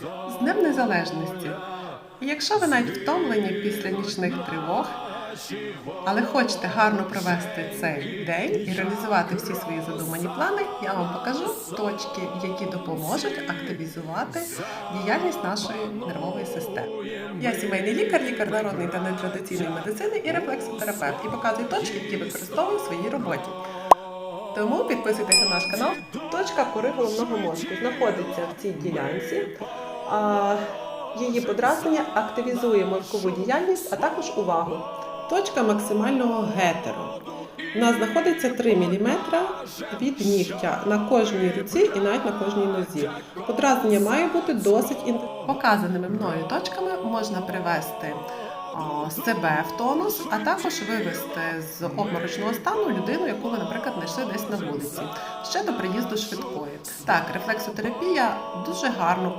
З Днем Незалежності. І якщо ви навіть втомлені після нічних тривог, але хочете гарно провести цей день і реалізувати всі свої задумані плани, я вам покажу точки, які допоможуть активізувати діяльність нашої нервової системи. Я сімейний лікар, лікар народної та нетрадиційної медицини і рефлексотерапевт, і показую точки, які використовую в своїй роботі. Тому підписуйтесь на наш канал. Точка кори головного мозку знаходиться в цій ділянці. Її подразнення активізує мозкову діяльність, а також увагу. Точка максимального гетеру. У нас знаходиться 3 мм від нігтя на кожній руці і навіть на кожній нозі. Подразнення має бути досить інтенсивним. Показаними мною точками можна привести себе в тонус, а також вивести з обморочного стану людину, яку ви, наприклад, знайшли десь на вулиці, ще до приїзду швидкої. Так, рефлексотерапія дуже гарно